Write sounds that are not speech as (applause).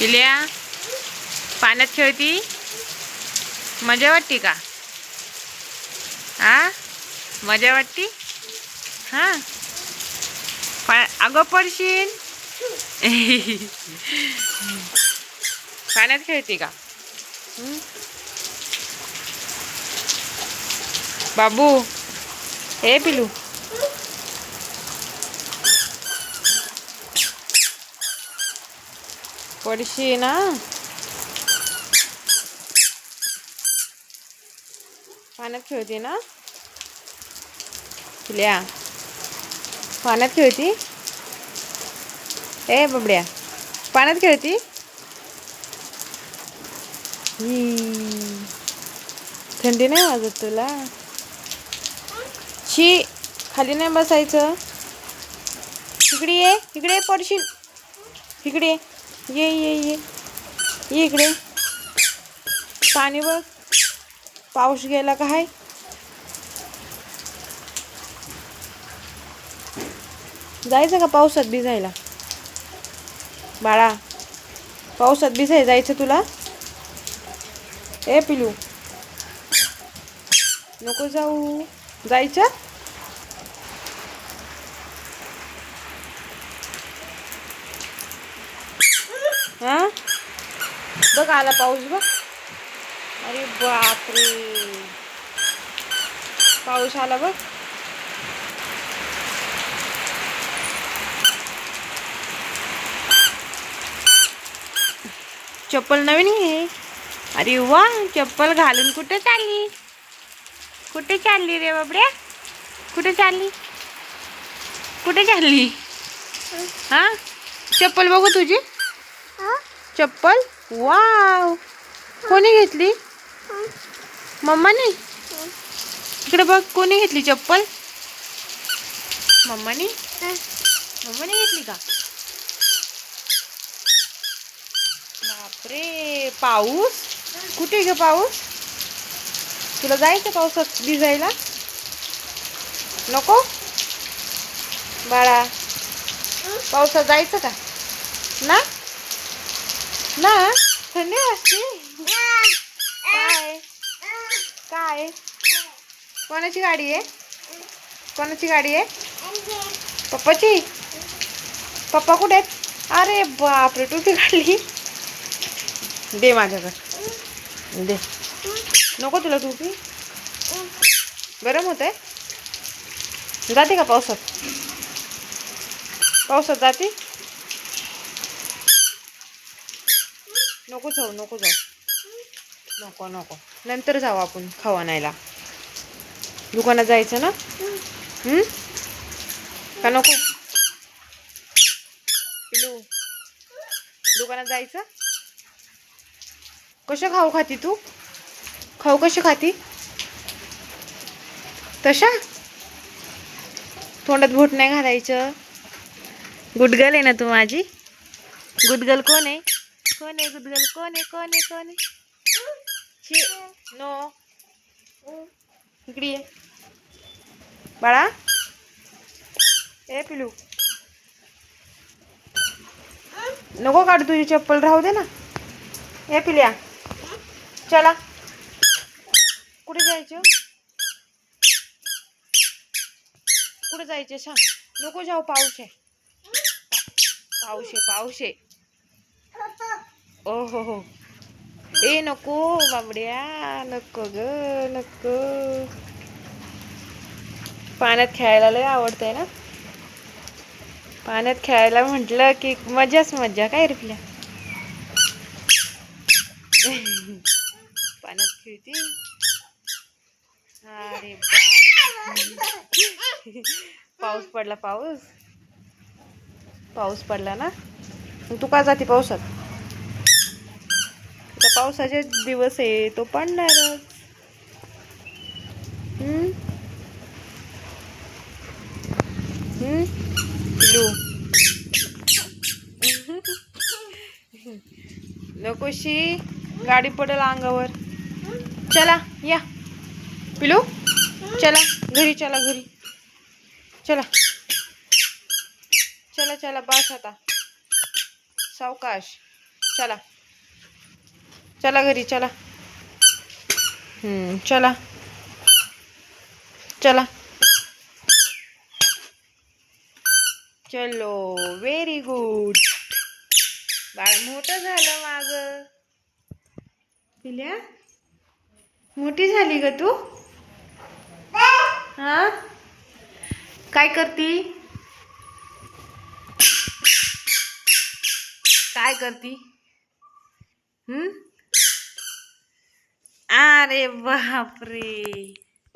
पिल्या पाण्यात खेळती? मजा वाटते का? हा मजा वाटती? हां? पा अगं पडशील? (laughs) पाण्यात खेळते का? बाबू हे पिलू. पडशी ना पाण्यात खेळते ना? पिल्या पाण्यात खेळती? ए बबड्या. पाण्यात खेळती? थंडी नाही वाजत तुला? शी खाली नाही बसायचं. इकडे ये इकडे ये, पडशील. इकडे ये. ये ये. ये इकडे. पाणी बघ. पाऊस गेला का हाय? जायचं का पावसात भिजायला? बाळा पावसात भिजाय जायचं तुला? ए पिलू. नको जाऊ. जायचं? हां? बघ आला पाऊस बघ. अरे बापरे. पाऊस आला बघ. चप्पल नवीन आहे अरे वा चप्पल घालून कुठे चालली? कुठे चालली रे बाबड्या? कुठे चालली? कुठे चालली? हा? चप्पल बघू तुझी? चप्पल? वाव! कोणी घेतली? मम्माने? इकडे बघ कोणी घेतली चप्पल? मम्माने? मम्माने घेतली का? बापरे! पाऊस? कुठे ग पाऊस? तुला जायचं पावसात भिजायला? नको? बाळा पावसात जायचं का? ना? ना थंडी वाजते काय? काय? कोणाची गाडी आहे? कोणाची गाडी आहे? पप्पाची? पप्पा कुठे आहेत? अरे बापरे टोपी काढली दे माझ्याकडे. दे. नको तुला टोपी गरम होत आहे जाते का पावसात? पावसात जाते? नको जाऊ नको जाऊ. नको नको. नंतर जाऊ आपण खाऊ आणायला दुकानात जायचं ना? का नको? पिलू दुकानात जायचं? कसं खाऊ खाती तू? खाऊ कशी खाती? तशा? तोंडात भोट नाही घालायचं. गुडगल आहे ना तू माझी? गुडगल कोण आहे? कोण आहे गुदगल कोण आहे कोण आहे कोण आहे नो इकडे ये बाळा ए पिलू नको काढ तुझी चप्पल राहू दे ना. ए पिल्या. चला. कुठे जायचं? कुठे जायचे? सांग. नको जाऊ पाऊस आहे. पाऊस आहे पाऊस आहे. हो हो ए नको बाबड्या नको ग नको पाण्यात खेळायला लय आवडतंय ना पाण्यात खेळायला म्हटलं की मजाच मजा काय रिपल्या पाण्यात खेळती अरे पाऊस पडला पाऊस पाऊस पडला ना मग तू का जाते पावसात पावसाचे दिवस आहे तो पडणारच हम्म? (laughs) नकोशी गाडी पडेल अंगावर. चला या. पिलू चला घरी चला घरी. चला. चला चला बस आता. सावकाश. चला. चला घरी चला. चला. चला. चलो व्हेरी गुड बाळ मोठं झालं माग. पिल्या? मोठी झाली ग तू? हा? काय करती? काय करती? हम्म? अरे बापरे